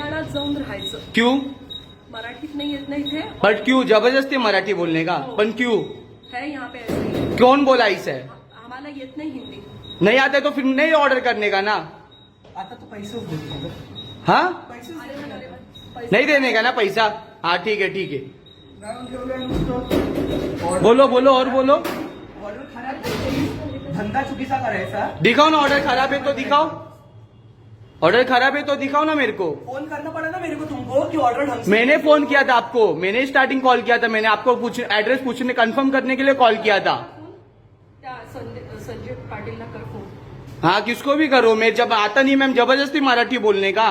हरियाणात जाऊन राहायचं. क्यों? मराठीत नाही येत नाही इथे. बट क्यों? जबरदस्ती मराठी बोलने का? पण क्यों? है यहाँ पे ऐसे ही. कौन बोला इसे? आम्हाला येत नाही हिंदी. नहीं आते तो फिर नहीं ऑर्डर करने का ना? आता तो पैसेच देतो. हाँ? पैसेच अरे वा, अरे वा. पैसे- नहीं देने का ना पैसा? हाँ ठीक है ठीक है. जाऊन ठेवलंय नुसतं बोलो बोलो और बोलो. ऑर्डर खराब केली. धंदा चुकीचा करायचा. दिखाओ ना ऑर्डर खराब है तो दिखाओ. ऑर्डर खराब है तो दिखाओ ना मेरे को। फ़ोन करना पड़ा ना मेरे को तुमको कि ऑर्डर ढंग से मैंने फ़ोन किया। था आपको। मैंने स्टार्टिंग कॉल किया था। मैंने आपको पूछ एड्रेस पूछने कंफर्म करने के लिए कॉल किया था। संजय संजय पाटीलला कर हाँ किसको भी करो। मैं जब आता नहीं मैम ज़बरदस्ती मराठी बोलने का।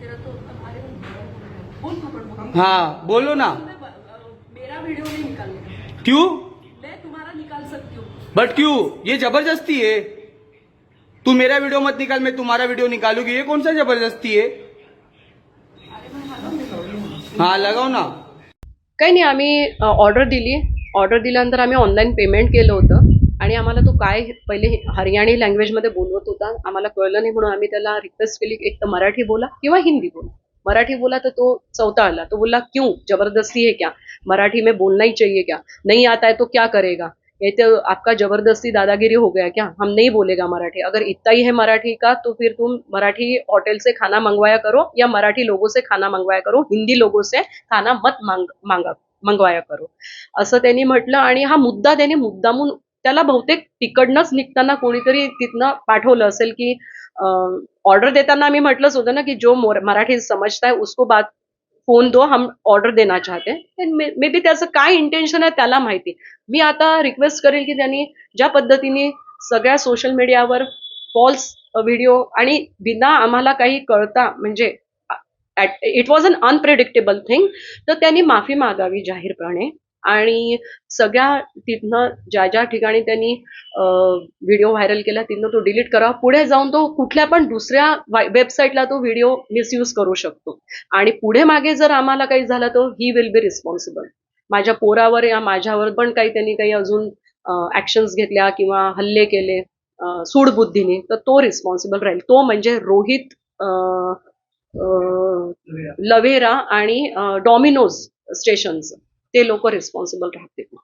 तेरा तो. हाँ। बोलो ना। मेरा वीडियो नहीं निकालने क्यों? मैं तुम्हारा निकाल सकती हूँ। बट क्यों? ये ज़बरदस्ती है। तू मेरा वीडियो मत निकाल मैं तुम्हारा वीडियो निकालूंगी. ये कौन सा जबरदस्ती है? हाँ लगाओ ना. काही नाही आम्ही ऑर्डर दिली. ऑर्डर दिल्यानंतर आम्ही ऑनलाईन पेमेंट केलं होतं. आणि आम्हाला तो काय पहिले हरियाणी लँग्वेजमध्ये बोलवत होता. आम्हाला कळलं नाही म्हणून आम्ही त्याला रिक्वेस्ट केली एक तर मराठी बोला किंवा हिंदी बोला. मराठी बोला तर तो चौथा आला. तो बोला क्यों? जबरदस्ती है क्या? मराठी में बोलना ही चाहिए क्या? नहीं आता है तो क्या करेगा? ये तो आपका जबरदस्ती दादागिरी हो गया क्या? हम नहीं बोलेगा मराठी। अगर इतना ही है मराठी का तो फिर तुम मराठी होटल से खाना मंगवाया करो या मराठी लोगों से खाना मंगवाया करो हिंदी लोगों से खाना मत मांग मांगा मंगवाया करो। असं त्यांनी म्हटलं आणि हा मुद्दा त्याने मुद्दामून त्याला बहुतेक तिकडनंच निघताना कोणीतरी तिथनं पाठवलं असेल की ऑर्डर देताना आम्ही म्हटलंच होतं ना की जो मराठी समजता है उसको बात फोन दो हम ऑर्डर देना चाहते हैं. मे बी त्याचं काय इंटेन्शन आहे त्याला माहिती. मी आता रिक्वेस्ट करेल की त्यांनी ज्या पद्धतीने सगळ्या सोशल मीडियावर फॉल्स व्हिडिओ आणि बिना आम्हाला काही कळता म्हणजे it was an unpredictable thing तर त्यांनी माफी मागावी जाहीरपणे. आणि सगळ्या तिथनं ज्या ज्या ठिकाणी त्यांनी व्हिडिओ व्हायरल केला तिथनं तो डिलीट करावा. पुढे जाऊन तो कुठल्या पण दुसऱ्या वेबसाईटला तो व्हिडिओ मिसयूज करू शकतो. आणि पुढे मागे जर आम्हाला काही झालं तर ही विल बी रिस्पॉन्सिबल माझ्या पोरावर या माझ्यावर पण काही त्यांनी काही अजून ऍक्शन्स घेतल्या किंवा हल्ले केले सूडबुद्धीने तर तो रिस्पॉन्सिबल राहील. तो म्हणजे रोहित लवेरा आणि डॉमिनोज स्टेशनचं. ते लोक रिस्पॉन्सिबल राहतील.